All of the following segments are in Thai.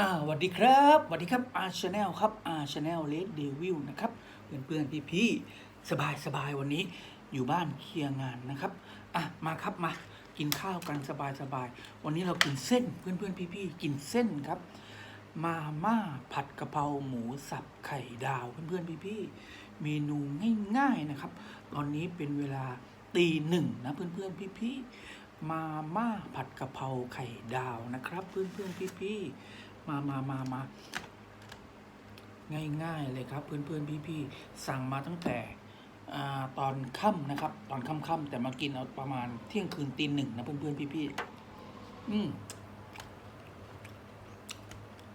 อ่าสวัสดีครับสวัสดีครับอาชาแนลครับอาชาแนลเลดเดวิลนะครับเพื่อนเพื่อนพี่พี่สบายสบายวันนี้อยู่บ้านเคลียร์งานนะครับอะมาครับมากินข้าวกันสบายสบายวันนี้เรากินเส้นเพื่อนเพื่อนพี่พี่กินเส้นครับ มาม่าผัดกะเพราหมูสับไข่ดาวเพื่อนเพื่อนพี่พี่เมนูง่ายๆนะครับ ตอนนี้เป็นเวลาตีหนึ่งนะเพื่อนเพื่อนพี่พี่มาม่าผัดกะเพราไข่ดาวนะครับ เพื่อนเพื่อนพี่พี่ มามามามาง่ายๆเลยครับเพื่อนๆพี่ๆสั่งมาตั้งแต่อตอนค่ำนะครับ ตอนค่ำๆแต่มากินเอาประมาณเที่ยงคืนตีหนึ่งนะเพื่อนๆพี่ๆอืม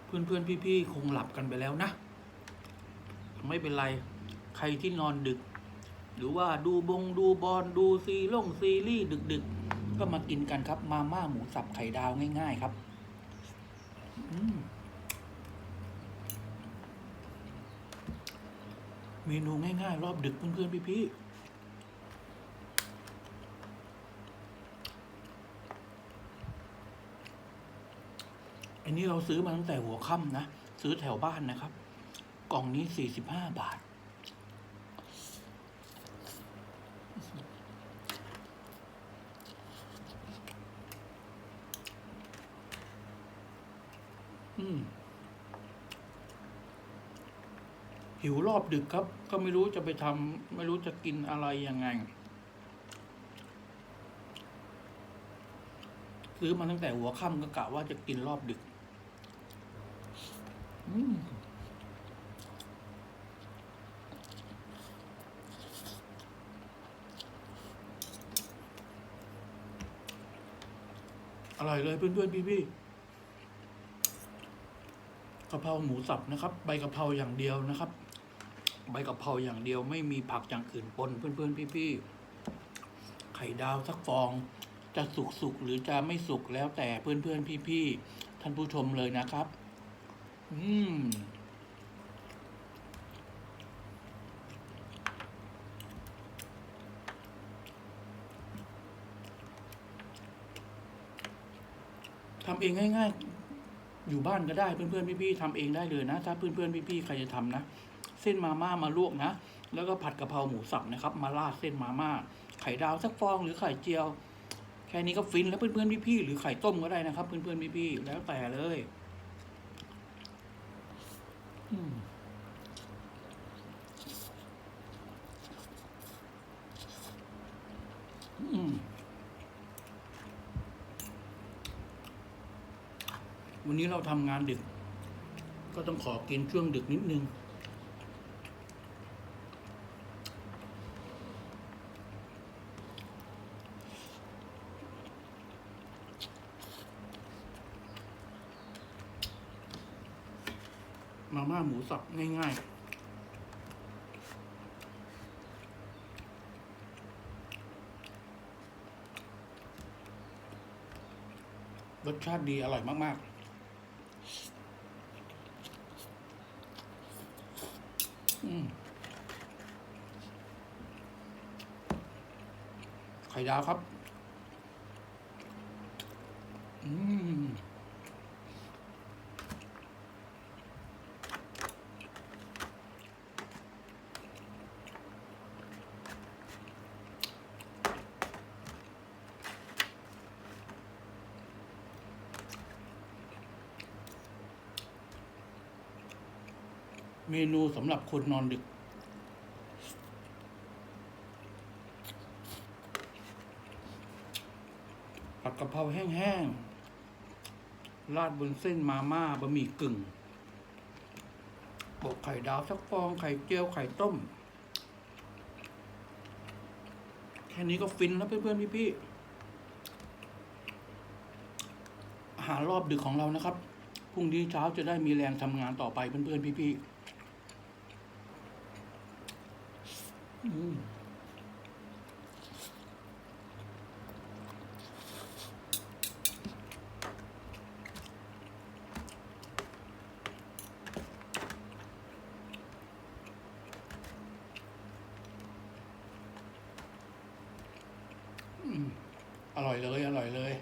เพื่อนๆพี่ๆคงหลับกันไปแล้วนะ ไม่เป็นไรใครที่นอนดึก หรือว่าดูบงดูบอลดูซีล่งซีรีส์ดึก ๆ ก็มากินกันครับมาม่าหมูสับไข่ดาวง่าย ๆ ครับ เมนูง่ายๆ รอบดึกเพื่อนๆ พี่ๆอันนี้เราซื้อมาตั้งแต่หัวค่ำนะ ซื้อแถวบ้านนะครับ กล่องนี้สี่สิบห้าบาท อืม หิวรอบดึกครับ ก็ไม่รู้จะไปทำไม่รู้จะกินอะไรยังไง ซื้อมาตั้งแต่หัวค่ำก็กะว่าจะกินรอบดึก อืมอร่อยเลยเพื่อนๆพี่ๆ กะเพราหมูสับนะครับ ใบกะเพราอย่างเดียวนะครับ ใบกะเพราอย่างเดียวไม่มีผักอย่างอื่นปนเพื่อนๆพี่ๆไข่ดาวสักฟอง จะสุกสุกหรือจะไม่สุกแล้วแต่เพื่อนๆพี่ๆท่านผู้ชมเลยนะครับ อืมทำเองง่ายๆ อยู่บ้านก็ได้เพื่อนๆพี่ๆทำเองได้เลยนะ ถ้าเพื่อนๆพี่ๆใครจะทำนะ เส้นมาม่ามาลวกนะ แล้วก็ผัดกะเพราหมูสับนะครับ มาราดเส้นมาม่าไข่ดาวสักฟองหรือไข่เจียว แค่นี้ก็ฟินแล้วเพื่อนๆพี่ๆหรือไข่ต้มก็ได้นะครับ เพื่อนๆพี่ๆแล้วแต่เลย อืม วันนี้เราทำงานดึก ก็ต้องขอกินช่วงดึกนิดนึง มาม่าหมูสับง่ายๆรสชาติดีอร่อยมาก ๆ อืม ไข่ดาวครับ อืม เมนูสำหรับคนนอนดึก ผัดกะเพราแห้งๆ ราดบนเส้นมาม่าบะหมี่กึ่งโปะไข่ดาวสักฟอง ไข่เจียว ไข่ต้ม แค่นี้ก็ฟินแล้วเพื่อนๆพี่ๆอาหารรอบดึกของเรานะครับพรุ่งนี้เช้าจะได้มีแรงทำงานต่อไปเพื่อนๆพี่ๆ อืมอืม อร่อยเลย อร่อยเลย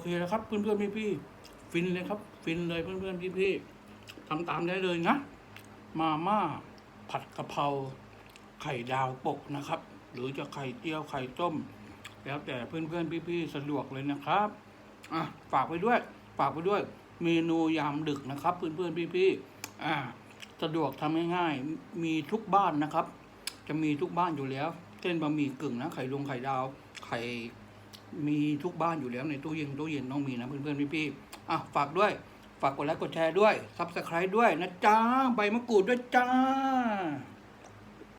เคแล้วครับ เพื่อนเพื่อนพี่พี่ๆฟินเลยครับ ฟินเลยเพื่อนเพื่อนพี่พี่ๆทำตามได้เลยนะ มาม่าผัดกะเพราไข่ดาวปกนะครับ หรือจะไข่เจียวไข่ต้ม แล้วแต่เพื่อนเพื่อนพี่พี่ๆสะดวกเลยนะครับอะฝากไปด้วยฝากไปด้วย เมนูยามดึกนะครับ เพื่อนเพื่อนพี่พี่ๆอ่าสะดวกทำง่ายๆมีทุกบ้านนะครับ จะมีทุกบ้านอยู่แล้วเช่นบะหมี่กึ่งนะไข่ลงไข่ดาว ไข่ มีทุกบ้านอยู่แล้วในตู้เย็นตู้เย็นต้องมีนะเพื่อนๆพี่ๆอะฝากด้วย ฝากกดไลค์กดแชร์ด้วยซับสไครต์ด้วยนะจ้าใบมะกรูดด้วยจ้า